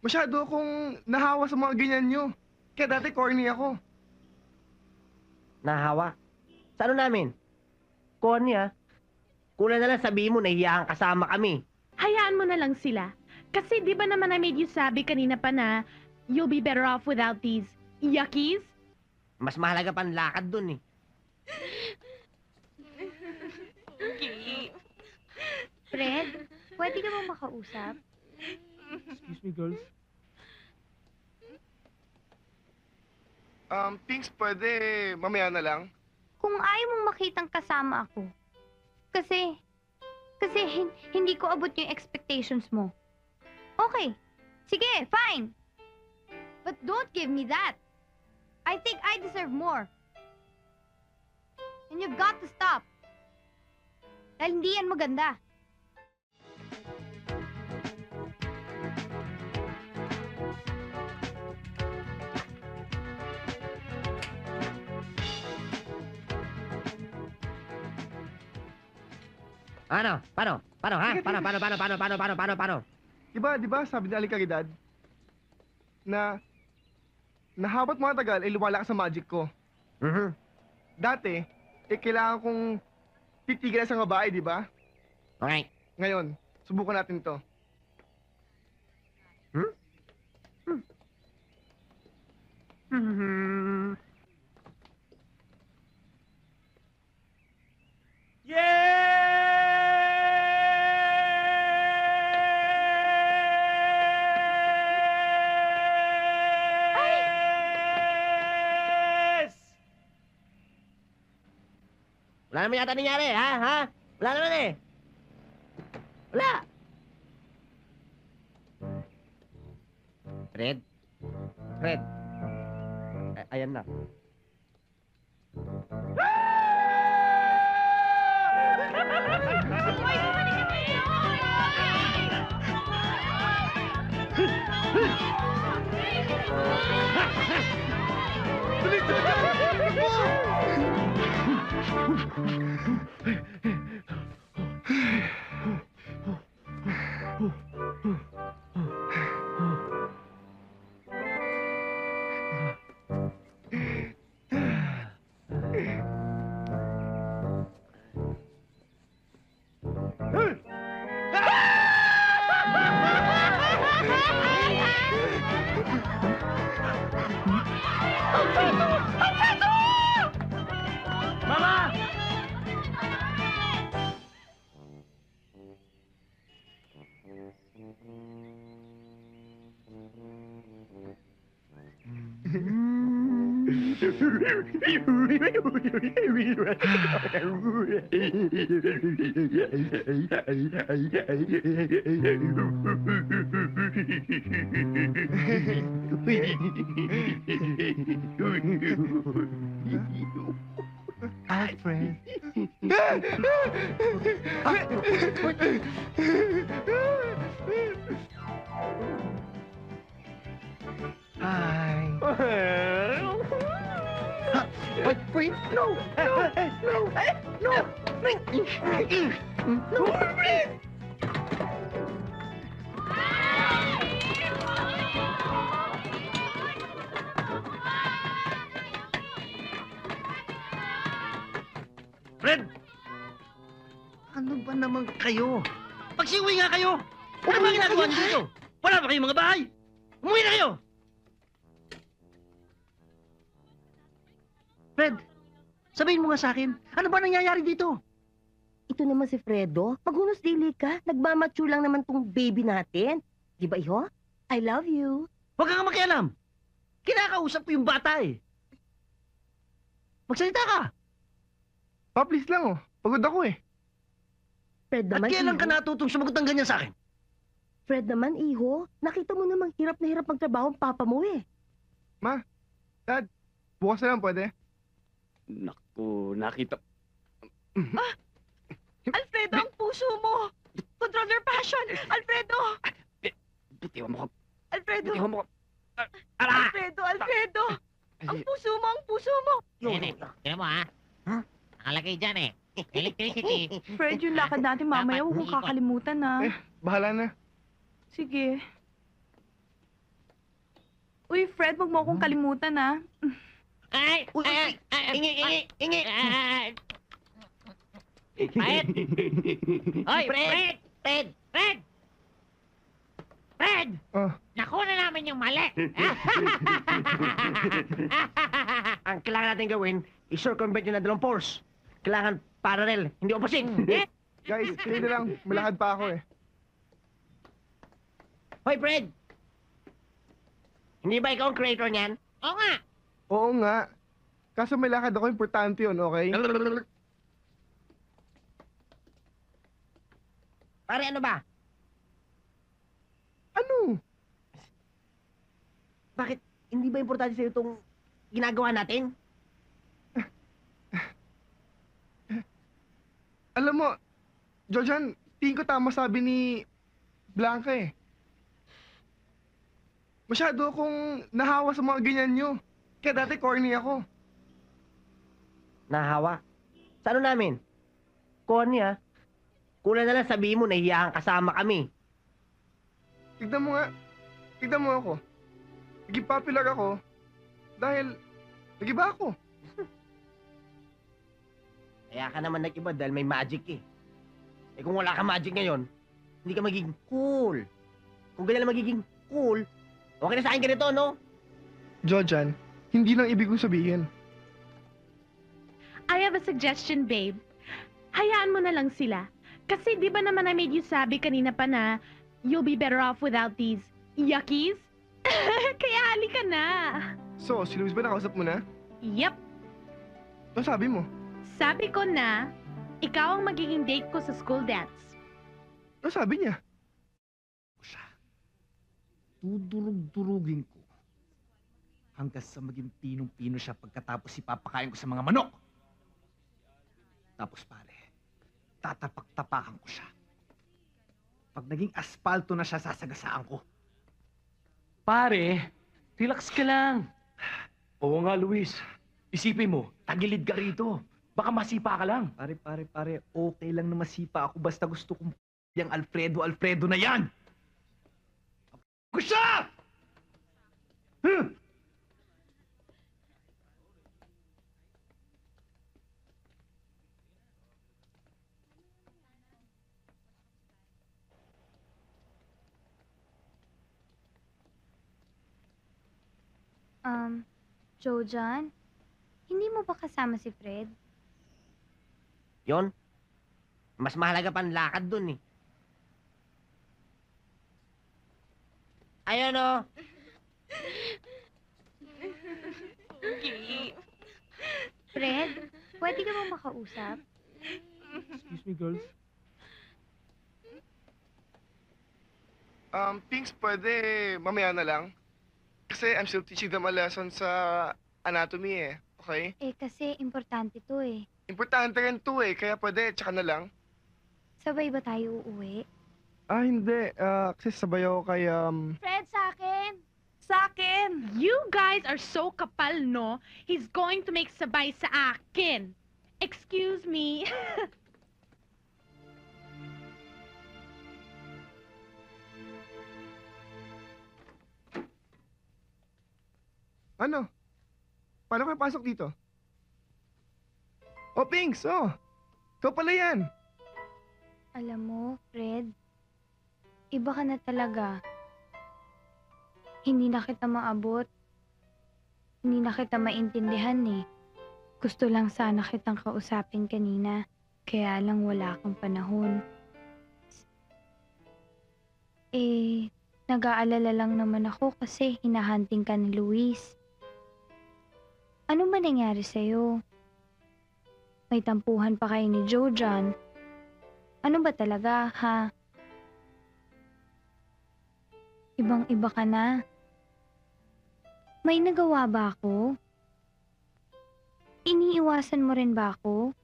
Masyado akong nahawa sa mga ganyan nyo. Kaya dati corny ako. Nahawa. Sa ano namin? Corny ah. Kulang na lang sabihin mo, nahiya kang kasama kami. Hayaan mo na lang sila. Kasi di ba naman I made you sabi kanina pa na you'll be better off without these yuckies? Mas mahalaga pang lakad dun eh. Fred, pwede ka bang makausap? Excuse me, girls. Um, things pwede mamaya na lang. Kung ayaw mong makitang kasama ako. Kasi, kasi hin- hindi ko abot yung expectations mo. Okay, sige, fine. But don't give me that. I think I deserve more. And you've got to stop. Dahil hindi yan maganda. Ano? Paano? Paano ha? Sige, Paano, sige. paano, paano, paano, paano, paano, paano, paano? Diba, diba, sabi ni Alikagidad, na nahabot mga tagal, ay luwala ka sa magic ko. Mhm. Dati, eh, kailangan kong titigilan sa babae, di ba? Okay. Ngayon, subukan natin to. Yes! Wala naman yata nangyari, ha? Ha? Wala naman eh. Wala. Fred? Fred? A- ayan na. Mama! Alfred. Hi. Alfred, no, no, no, no, no, Alfred! Fred! Ano ba naman kayo? Pagsiuwi nga kayo! Ano ba ginagawa niyo dito? Wala ba kayong mga bahay? Umuwi na kayo! Fred, sabihin mo nga sa akin, ano ba nangyayari dito? Ito naman si Fredo. Maghunos dili ka. Nagmamature lang naman tong baby natin. Di ba, iho? I love you. Huwag kang makialam. Kinakausap ko yung bata eh. Magsalita ka! Pa, please lang oh. Pagod ako eh. Fred At naman, kailan ka iho. natutong sumagot ng ganyan sa akin? Fred naman, iho. Nakita mo namang hirap na hirap magtrabaho ang papa mo eh. Bukas na lang pwede. Naku, nakita... Alfredo, ang puso mo! Control your passion! Alfredo! Bitiwan mo ko. Alfredo! Bitiwan mo ko. Alfredo! Alfredo! Ang puso mo! Ang puso mo! Yan eh. Tignan mo ha. Huh? Nakalagay dyan eh. Electricity. Fred, yung lakad natin mamaya, huwag mong kakalimutan na. Eh. Bahala na. Sige. Uy, Fred, wag mo akong kalimutan, ah. Ay! Uy, ay, ingi, ingi, ingi! Ay! Fred! Oy, Fred! Fred! Fred! Fred! Ah. Nakuna namin yung mali! Ang kailangan natin gawin, i-circumvent yung na dalawang force. Kailangan parallel, hindi opposite. Eh? Guys, na lang. Malakad pa ako eh. Hoy, Fred! Hindi ba ikaw ang creator niyan? Oo nga! Oo nga. Kaso may lakad ako, importante yun, okay? Pare, ano ba? Ano? Bakit hindi ba importante sa'yo itong ginagawa natin? Alam mo, Jojan, tingin ko tama sabi ni Blanca eh. Masyado akong nahawa sa mga ganyan nyo. Kaya dati corny ako. Nahawa. Sa ano namin? Corny ah. Kulang na lang sabihin mo nahiya kang kasama kami. Tignan mo nga. Tignan mo ako. Naging popular ako dahil nagiba ako. Kaya ka naman nag-iba dahil may magic eh. Eh kung wala ka magic ngayon, hindi ka magiging cool. Kung ganyan lang magiging cool, okay na sa akin ganito, no? Jojan, hindi lang ibig kong sabihin. I have a suggestion, babe. Hayaan mo na lang sila. Kasi di ba naman I made you sabi kanina pa na you'll be better off without these yuckies? Kaya halika na. So, si Luis ba nakausap mo na? Yep, Ano sabi mo? sabi ko na, ikaw ang magiging date ko sa school dance. Ano sabi niya? siya. Dudurug-durugin ko. Hanggang sa maging pinong-pino siya pagkatapos ipapakain ko sa mga manok. Tapos pare, tatapak-tapakan ko siya. Pag naging aspalto na siya, sasagasaan ko. Pare, relax ka lang. Oo nga, Luis. Isipin mo, tagilid ka rito. Baka masipa ka lang. Pare, pare, pare, okay lang na masipa ako basta gusto kong yung Alfredo, Alfredo na yan! Siya! Huh? Um, Jojan, hindi mo ba kasama si Fred? Yon. Mas mahalaga pa ang lakad dun eh. Ayun oh. Fred, pwede ka bang makausap? Excuse me, girls. Um, Pinks, pwede mamaya na lang. Kasi I'm still teaching them a lesson sa anatomy eh. Okay? Eh, kasi importante to eh. Importante rin to eh, kaya pwede, tsaka na lang. Sabay ba tayo uuwi? Ah, hindi. Ah, kasi sabay ako kay, um... Fred, sa akin! Sa akin! You guys are so kapal, no? He's going to make sabay sa akin. Excuse me. Ano? Paano kayo pasok dito? Oh, Pinks! Oh! Ikaw pala yan! Alam mo, Fred, iba ka na talaga. Hindi na kita maabot. Hindi na kita maintindihan eh. Gusto lang sana kitang kausapin kanina. Kaya lang wala kang panahon. Eh, nag-aalala lang naman ako kasi hinahunting ka ni Luis. Ano ba nangyari sa'yo? May tampuhan pa kayo ni Jojan. Ano ba talaga, ha? Ibang-iba ka na. May nagawa ba ako? Iniiwasan mo rin ba ako?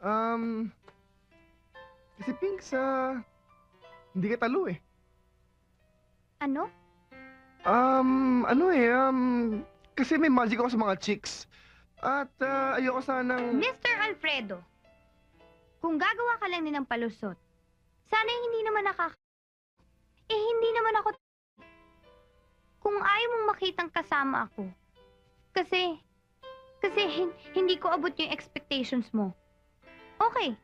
Um... Kasi Pinks, ah... hindi ka talo eh. Ano? Um, ano eh, um... Kasi may magic ako sa mga chicks. At ah, ayoko sanang... Mr. Alfredo, kung gagawa ka lang din ng palusot, Sana hindi naman nakaka... Eh, hindi naman ako... Kung ayaw mong makitang kasama ako. Kasi... Kasi hin- hindi ko abot yung expectations mo. Okay.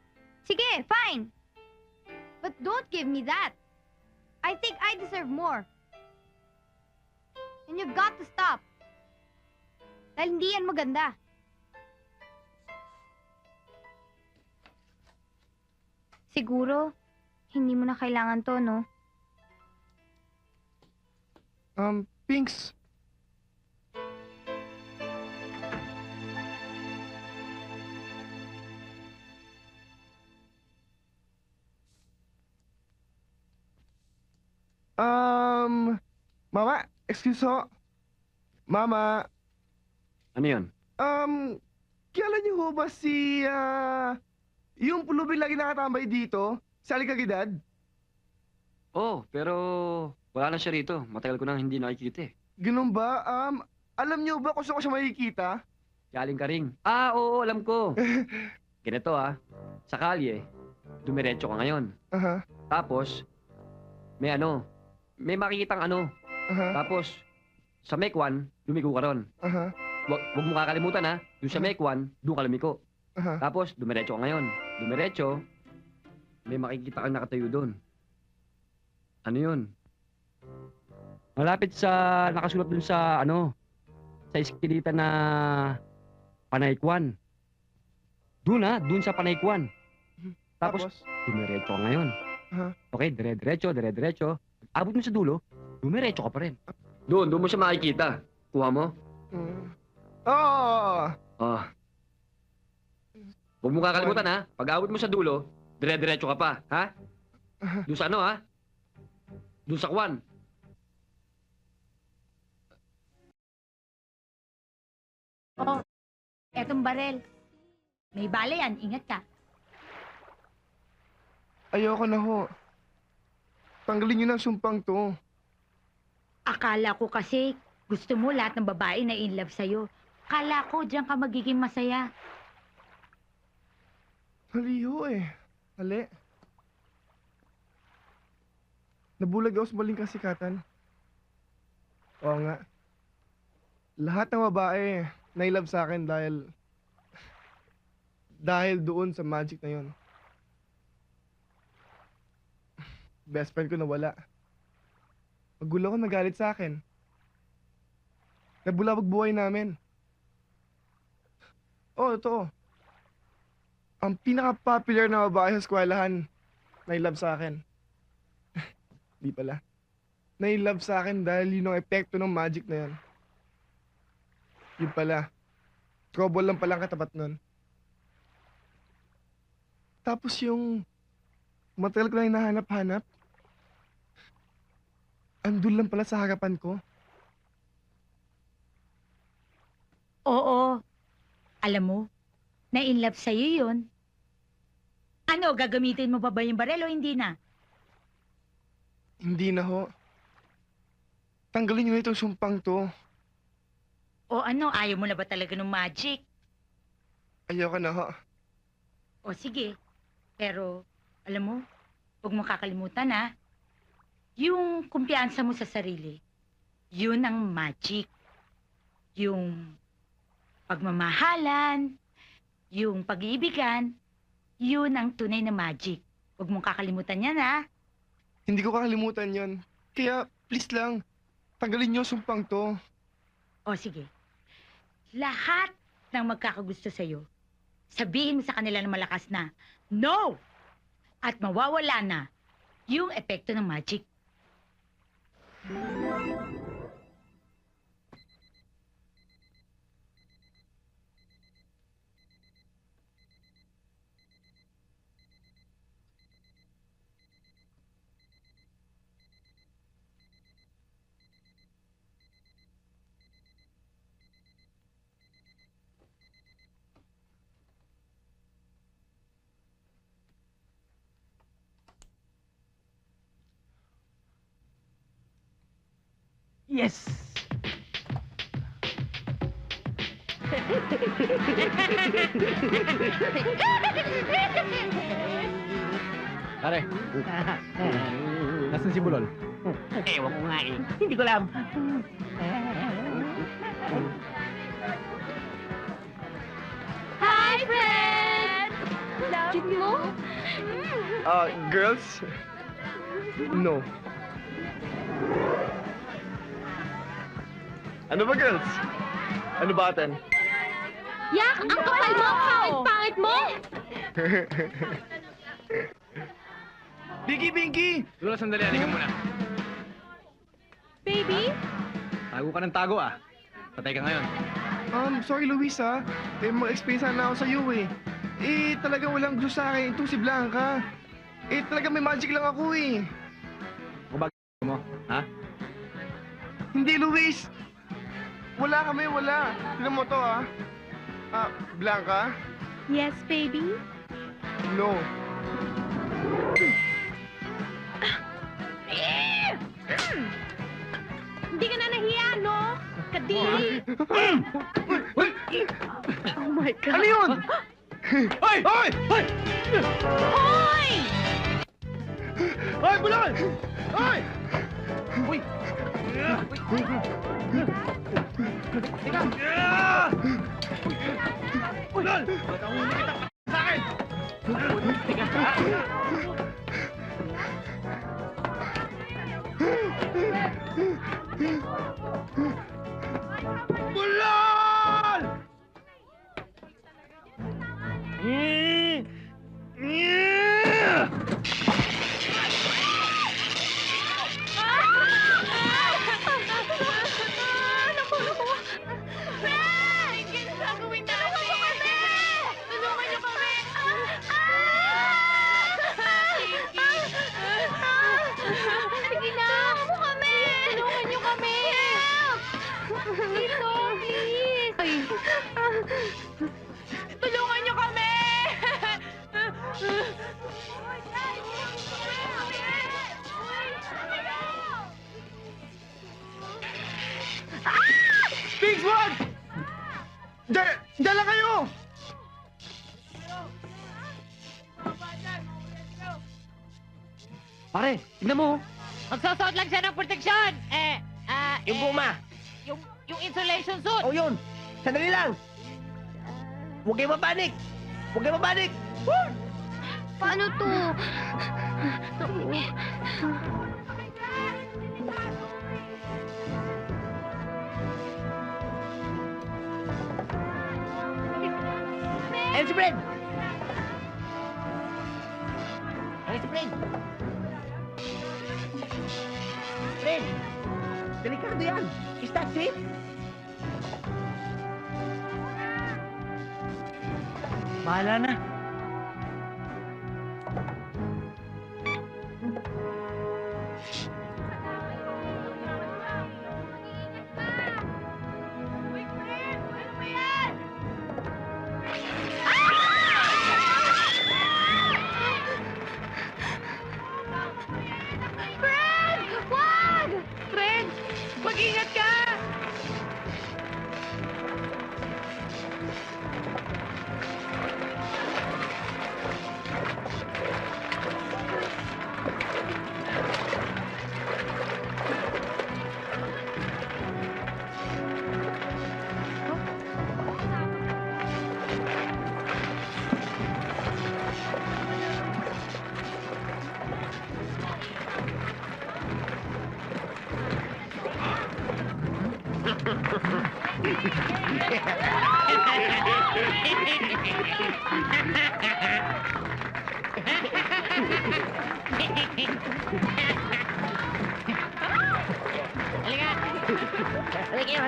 Sige, fine. But don't give me that. I think I deserve more. And you've got to stop. Dahil hindi yan maganda. Siguro, hindi mo na kailangan to, no? Um, Pinks. Um, Mama, excuse ho. Mama, Ano yun? um, kilala niyo ho ba si, ah, yung pulubi lagi nakatambay dito? Sa Alicagidad? Oh, pero wala na siya rito. Matagal ko nang hindi nakikita eh. Ganun ba? Um, alam niyo ba kung saan ko siya makikita? Galing ka ring. Ah, oo, alam ko. Ganito ah. Sa kalye, dumiretso ka ngayon. Aha, Tapos, may ano, may makikitang ano. aha, Tapos, sa Mekwan, lumigo ka ron. aha, Wag, wag mo kakalimutan ha. Doon sa Mekwan, doon ka lumiko. aha. Tapos, dumiretso ka ngayon. Dumiretso, may makikita kang nakatayo doon. Ano yun? Malapit sa, nakasulat doon sa, ano, sa iskilita na Panaykwan. Doon ha, doon sa Panaykwan. Tapos, dumiretso ka ngayon. Aha. Okay, dire-diretso, dire-diretso. Abot mo sa dulo, dumiretso ka pa rin. Doon, doon mo siya makikita. Kuha mo? Mm. Oo! Ah. Huwag mo kakalimutan ha. Pag abot mo sa dulo, dire-diretso ka pa, ha? Doon sa ano ha? Doon sa kwan. Oh, etong barel. May bala yan, ingat ka. Ayoko na ho. Tanggalin niyo na ang sumpang to. Akala ko kasi gusto mo lahat ng babae na in love sa'yo. Akala ko diyan ka magiging masaya. Mali ho eh. Mali. Nabulag ako sa maling kasikatan. Oo nga. Lahat ng babae nailove sa akin dahil dahil doon sa magic na yon. Best friend ko nawala. Magulo ko nagalit sa akin. Nabulabog buhay namin. Oh, totoo. Ang pinaka-popular na babae sa eskwelahan, nailove sa akin. Di pala. Nailove sa akin dahil yun ang epekto ng magic na yun. Yun pala. Trouble lang palang katapat nun. Tapos yung matagal ko na hinahanap-hanap, andun lang pala sa harapan ko. Oo. Alam mo, na in love sa'yo yun. Ano, gagamitin mo pa ba yung barel o hindi na? Hindi na ho. Tanggalin niyo na itong sumpang to. O ano, ayaw mo na ba talaga ng magic? Ayoko na ho. O sige, pero alam mo, huwag mo kakalimutan ha. Yung kumpiyansa mo sa sarili, yun ang magic. Yung pagmamahalan, yung pag-iibigan, yun ang tunay na magic. Huwag mong kakalimutan yan ha. Hindi ko kakalimutan yon. Kaya, please lang, tanggalin niyo ang sumpang to. O sige, lahat ng magkakagusto sa'yo, sabihin mo sa kanila na malakas na, No! At mawawala na yung epekto ng magic. Mm-hmm. Yes! Pare, nasan si Bulol? Ewan ko nga eh. Hindi ko alam. Hi, Fred! Love mo? Ah, girls? No. Ano ba, girls? Ano ba atin? Yak, ang kapal mo! Pangit-pangit mo! Binky, Binky! Lola, sandali. Halika muna. Baby? Tago ka ng tago ah. Patay ka ngayon. Um, sorry, Luis, ha? Eh, mag-explain sana ako sa iyo, eh. Eh, talagang walang gusto sa akin. Ito si Blanca. Eh, talagang may magic lang ako, eh. mo, ha? Hindi, Luis! Wala kami, wala. Tignan mo to, ha? Ah, Blanca? Yes, baby? No. Hindi ka na nahiya, no? Kadiri! oh my God. Ano yun? Hoy! Hoy! Hoy! Hoy! Hoy, Bulol! Hoy! Uy! Teka! Bulol! Nakahuli kita sa akin! Teka! Diyan lang kayo! Pare, tignan mo. Magsusot lang siya ng proteksyon. Eh, ah, Yung guma. yung, yung insulation suit. O yun. Sandali lang. Huwag kayo mapanik. Huwag kayo mapanik. Paano to? Ayan si Fred. Ayan si Fred. Fred. Delikado yan. Is that safe? Bahala na.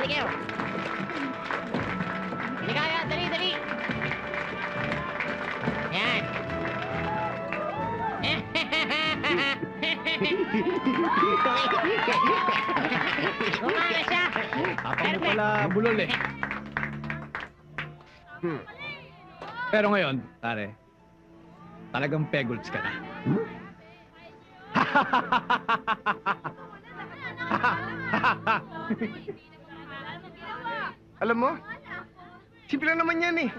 Kayo, halika kayo, dali, dali. Yan. Gumana siya. Tapang mo pala bulol eh. Pero ngayon, pare, talagang pegults ka na. Alam mo? Simple lang naman yan, eh.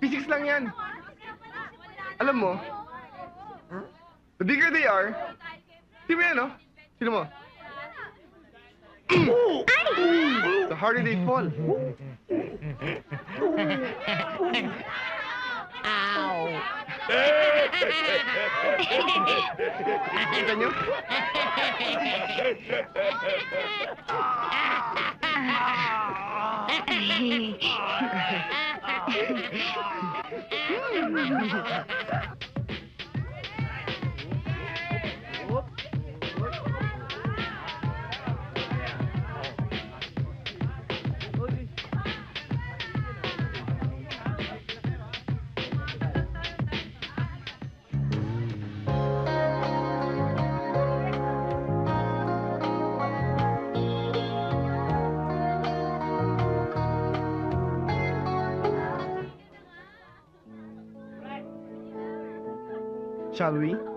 Physics lang yan. Alam mo? The bigger they are, di mo yan, no? Sino mo? The harder they fall. Kita nyo? seguinte. Tchau, Luiz.